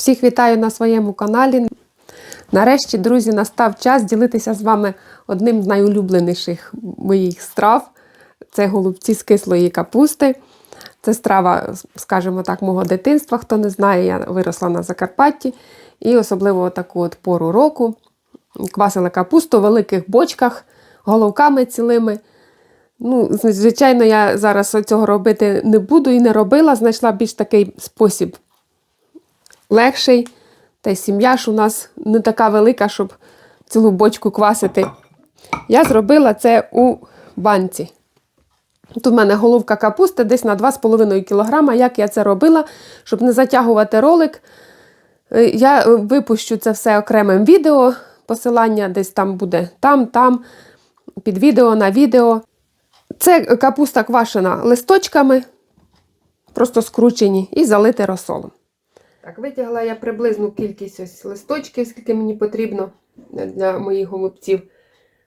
Всіх вітаю на своєму каналі. Нарешті, друзі, настав час ділитися з вами одним з найулюбленіших моїх страв. Це голубці з кислої капусти. Це страва, скажімо так, мого дитинства. Хто не знає, я виросла на Закарпатті. І особливо таку от пору року квасили капусту в великих бочках, головками цілими. Ну, звичайно, я зараз цього робити не буду і не робила. Знайшла більш такий спосіб легший. Та й сім'я ж у нас не така велика, щоб цілу бочку квасити. Я зробила це у банці. Тут в мене головка капусти десь на 2,5 кг. Як я це робила, щоб не затягувати ролик. Е, Я е, випущу це все окремим відео. Посилання десь там буде там, там, під відео на відео. Це капуста квашена листочками, просто скручені, і залити розсолом. Так, витягла я приблизну кількість ось листочків, скільки мені потрібно для моїх голубців.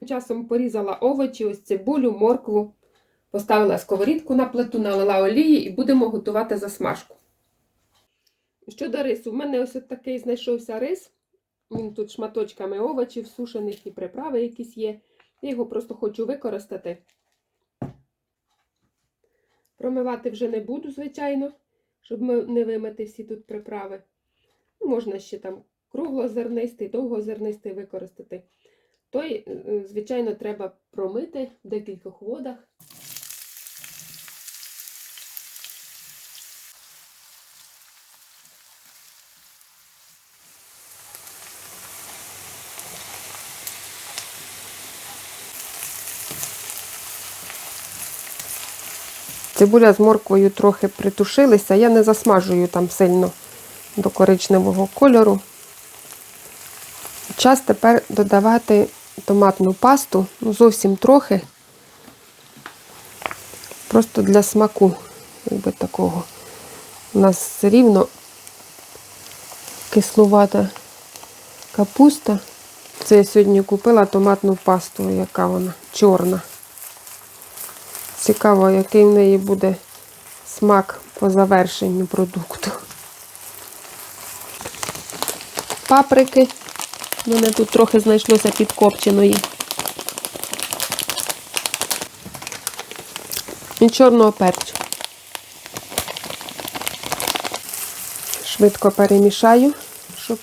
Часом порізала овочі, ось цибулю, моркву, поставила сковорідку на плиту, налила олії і будемо готувати засмажку. Щодо рису, в мене ось такий знайшовся рис. Він тут шматочками овочів, сушених і приправи якісь є. Я його просто хочу використати. Промивати вже не буду, звичайно, щоб не вимити всі тут приправи. Можна ще там круглозернистий, довгозернистий використати. Той, звичайно, треба промити в декількох водах. Цибуля з морквою трохи притушилися, я не засмажую там сильно до коричневого кольору. Час тепер додавати томатну пасту, ну зовсім трохи, просто для смаку, якби такого. У нас все рівно кислувата капуста. Це я сьогодні купила томатну пасту, яка вона чорна. Цікаво, який в неї буде смак по завершенню продукту. Паприки. У мене тут трохи знайшлося підкопченої. І чорного перцю. Швидко перемішаю, щоб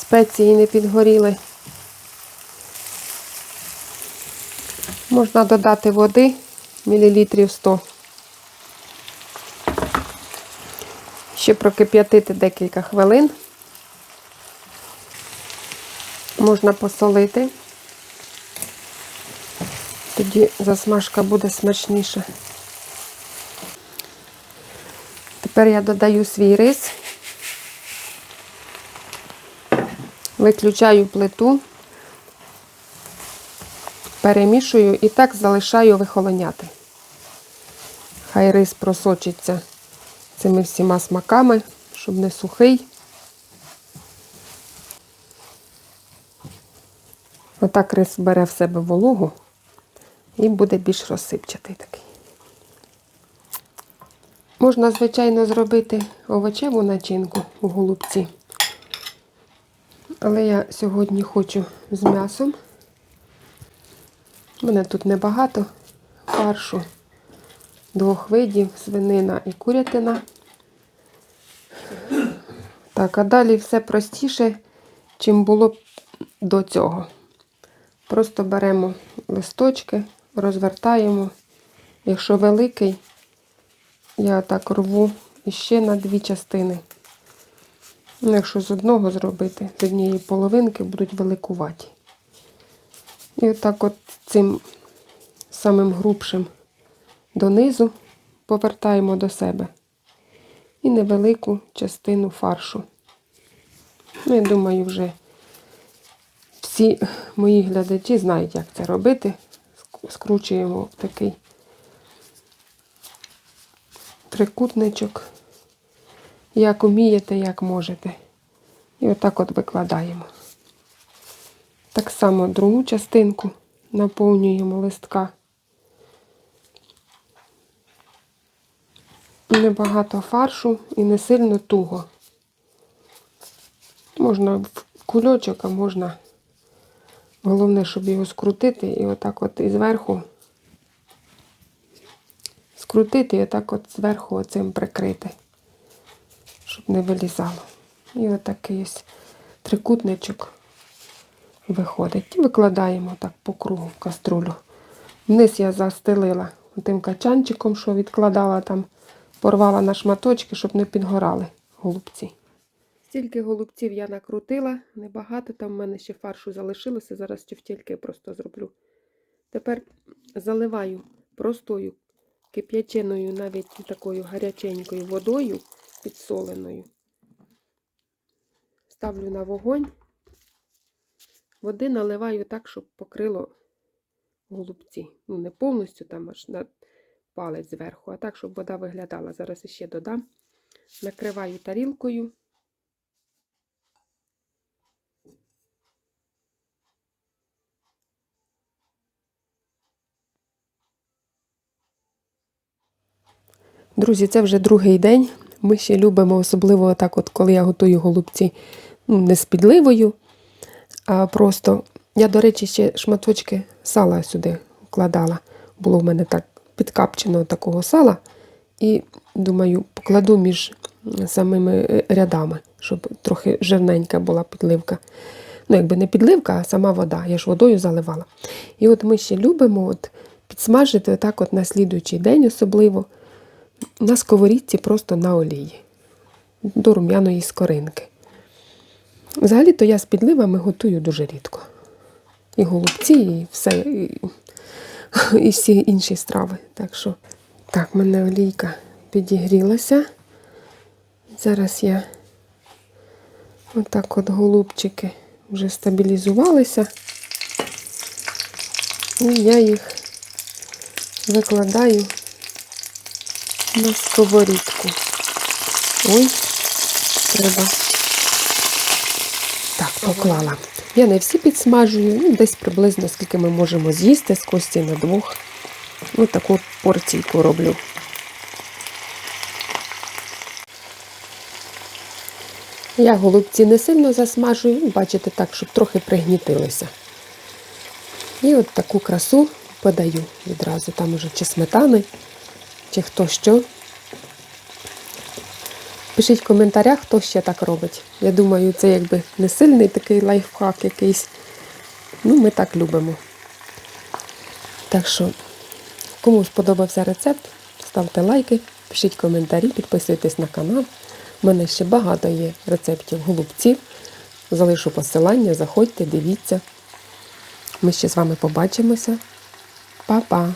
спеції не підгоріли. Можна додати води мілілітрів 100. Ще прокип'ятити декілька хвилин. Можна посолити. Тоді засмажка буде смачніша. Тепер я додаю свій рис, виключаю плиту, перемішую і так залишаю вихолоняти. Хай рис просочиться цими всіма смаками, щоб не сухий. Отак рис бере в себе вологу і буде більш розсипчатий такий. Можна, звичайно, зробити овочеву начинку у голубці. Але я сьогодні хочу з м'ясом. У мене тут небагато фаршу, двох видів, свинина і курятина. Так, а далі все простіше, чим було до цього. Просто беремо листочки, розвертаємо. Якщо великий, я так рву іще на дві частини. Ну, якщо з одного зробити, з однієї половинки будуть великуваті. І отак от цим самим грубшим донизу повертаємо до себе і невелику частину фаршу. Ну, я думаю, вже всі мої глядачі знають, як це робити. Скручуємо в такий трикутничок. Як умієте, як можете. І отак от викладаємо. Так само другу частинку наповнюємо листка. Небагато фаршу і не сильно туго. Можна в кульочок, а можна. Головне, щоб його скрутити і отак от і зверху скрутити і отак от зверху оцим прикрити, щоб не вилізало. І отакий ось трикутничок виходить. І викладаємо так по кругу в каструлю. Вниз я застелила тим качанчиком, що відкладала там, порвала на шматочки, щоб не підгорали голубці. Стільки голубців я накрутила, небагато, там в мене ще фаршу залишилося, зараз тільки просто зроблю. Тепер заливаю простою кип'яченою, навіть такою гаряченькою водою підсоленою. Ставлю на вогонь. Води наливаю так, щоб покрило голубці. Ну, не повністю там аж на палець зверху, а так, щоб вода виглядала. Зараз іще додам. Накриваю тарілкою. Друзі, це вже другий день. Ми ще любимо, особливо так, от коли я готую голубці ну, не з підливою, а просто. Я, до речі, ще шматочки сала сюди вкладала. Було в мене так підкапчено такого сала. І думаю, покладу між самими е, рядами, щоб трохи жирненька була підливка. Ну, якби не підливка, а сама вода. Я ж водою заливала. І от ми ще любимо от підсмажити отак от на слідуючий день особливо на сковорідці просто на олії до рум'яної скоринки. Взагалі-то я з підливами готую дуже рідко. І голубці, і все, і, і всі інші страви. Так що, так, в мене олійка підігрілася. Зараз я отак от голубчики вже стабілізувалися. І я їх викладаю на сковорідку. Ой, треба. Поклала. Я не всі підсмажую, ну, десь приблизно скільки ми можемо з'їсти з кості на двох. Ось таку порційку роблю. Я голубці не сильно засмажую, ну, бачите, так, щоб трохи пригнітилися. І от таку красу подаю відразу. Там уже чи сметани, чи хто що. Пишіть в коментарях, хто ще так робить. Я думаю, це якби не сильний такий лайфхак якийсь. Ну, ми так любимо. Так що, кому сподобався рецепт, ставте лайки, пишіть коментарі, підписуйтесь на канал. У мене ще багато є рецептів голубців. Залишу посилання, заходьте, дивіться. Ми ще з вами побачимося. Па-па!